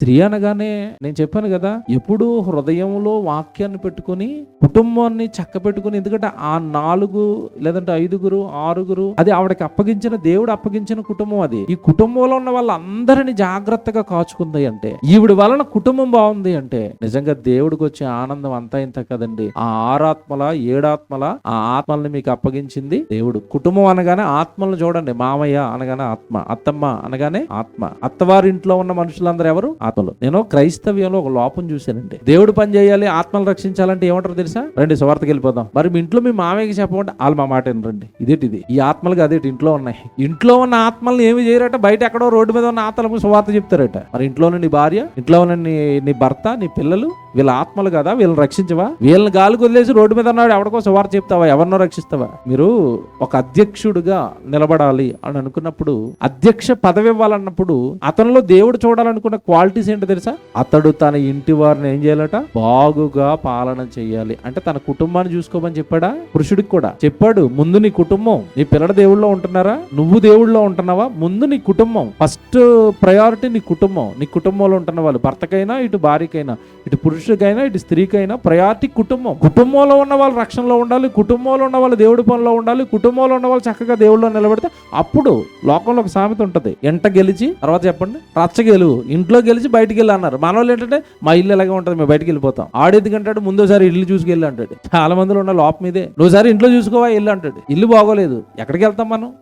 స్త్రీ అనగానే నేను చెప్పాను కదా ఎప్పుడు హృదయంలో వాక్యాన్ని పెట్టుకొని కుటుంబాన్ని చక్క పెట్టుకుని ఎందుకంటే ఆ నాలుగు లేదంటే ఐదుగురు ఆరుగురు అది ఆవిడకి అప్పగించిన దేవుడు అప్పగించిన కుటుంబం అది. ఈ కుటుంబంలో ఉన్న వాళ్ళందరిని జాగ్రత్తగా కాచుకుంది అంటే ఈవిడ వలన కుటుంబం బాగుంది అంటే నిజంగా దేవుడికి వచ్చే ఆనందం అంతా ఇంత కదండి. ఆ ఆరాత్మల ఏడాత్మల ఆ ఆత్మల్ని మీకు అప్పగించింది దేవుడు. కుటుంబం అనగానే ఆత్మలను చూడండి మామయ్య అనగానే ఆత్మ అత్తమ్మ అనగానే ఆత్మ. అత్తవారింట్లో ఉన్న మనుషులందరూ ఎవరు? ఆత్మలు. నేను క్రైస్తవ్యంలో ఒక లోపం చూశానండి. దేవుడు పని చేయాలి ఆత్మలు రక్షించాలంటే ఏమంటారు తెలుసా? రండి సువార్తకి వెళ్ళిపోదాం. మరి మీ ఇంట్లో మీ మామయ్యకి చెప్పమంటే వాళ్ళు మా మాట రండి ఇదేటిది ఈ ఆత్మలుగా అదేటి ఇంట్లో ఉన్నాయి. ఇంట్లో ఉన్న ఆత్మల్ని ఏమి చేయరట? బయట ఎక్కడో రోడ్డు మీద ఉన్న ఆత్మలకు సువార్త చెప్తారట. మరి ఇంట్లో ఉన్న నీ భార్య ఇంట్లో ఉన్న నీ నీ భర్త నీ పిల్లలు వీళ్ళ ఆత్మలు కదా? వీళ్ళని రక్షించవా? వీళ్ళని గాలికి వదిలేసి రోడ్డు మీద ఉన్నాడు ఎవరికో సువార్త చెప్తావా? ఎవరినో రక్షిస్తావా? మీరు ఒక అధ్యక్షుడిగా నిలబడాలి అని అనుకున్నప్పుడు అధ్యక్ష పదవి ఇవ్వాలన్నప్పుడు అతనిలో దేవుడు చూడాలనుకున్న క్వాలిటీ ప్రాక్టీస్ ఏంటో తెలుసా? అతడు తన ఇంటి వారిని ఏం చేయాలట? బాగుగా పాలన చేయాలి. అంటే తన కుటుంబాన్ని చూసుకోమని చెప్పాడా? పురుషుడికి కూడా. చెప్పాడు ముందు నీ కుటుంబం నీ పిల్లల దేవుళ్ళో ఉంటున్నారా? నువ్వు దేవుళ్ళో ఉంటున్నావా? ముందు నీ కుటుంబం. ఫస్ట్ ప్రయారిటీ నీ కుటుంబం. నీ కుటుంబంలో ఉంటున్న వాళ్ళు. భర్తకైనా ఇటు భార్యకైనా ఇటు పురుషుడికైనా ఇటు స్త్రీకైనా ప్రయారిటీ కుటుంబం. కుటుంబంలో ఉన్న వాళ్ళు రక్షణలో ఉండాలి. కుటుంబంలో ఉన్న వాళ్ళు దేవుడి పనిలో ఉండాలి. కుటుంబంలో ఉన్న వాళ్ళు చక్కగా దేవుళ్ళో నిలబడితే అప్పుడు లోకంలో ఒక సామెత ఉంటుంది. ఎంట గెలిచి తర్వాత చెప్పండి రచ్చ గెలువు. ఇంట్లో గెలిచి బయటికి వెళ్ళి అన్నారు. మన వాళ్ళు ఏంటంటే మా ఇల్లు ఎలాగే ఉంటుంది మేము బయటికి వెళ్ళిపోతాం. ఆడేందుకంటాడు ముందోసారి ఇల్లు చూసుకెళ్ళి అంటాడు. చాలా మందిలో ఉన్న లోప మీదే నువ్వుసారి ఇంట్లో చూసుకోవా ఇల్లు అంటాడు. ఇల్లు బాగోలేదు. ఎక్కడికి వెళ్తాం మనం?